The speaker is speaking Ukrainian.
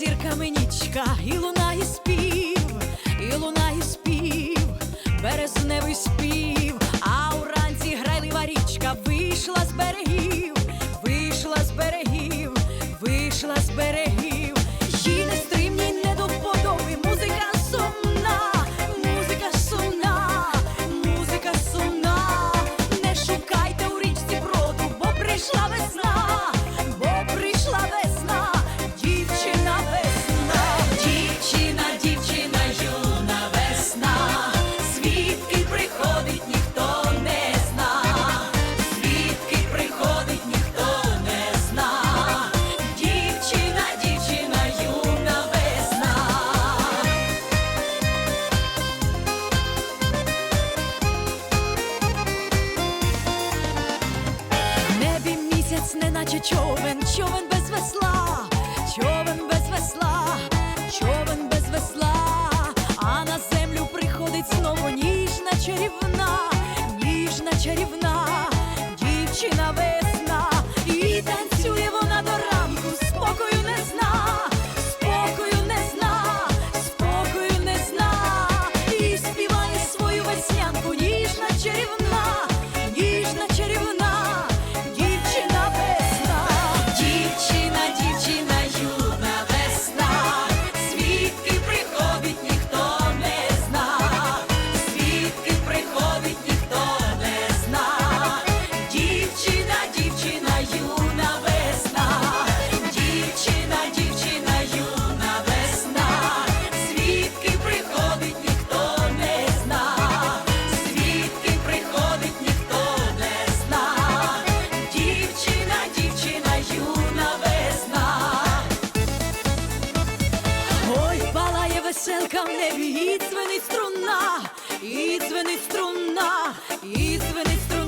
зірками нічка, і лунає спів, і лунає спів, березневий спів, а уранці грайлива річка вийшла з берега. човен, човен без весла, човен без весла, човен без весла, а на землю приходить знову ніжна чарівна, ніжна чарівна. небі, і дзвенить струна, і дзвенить струна, і дзвенить струна.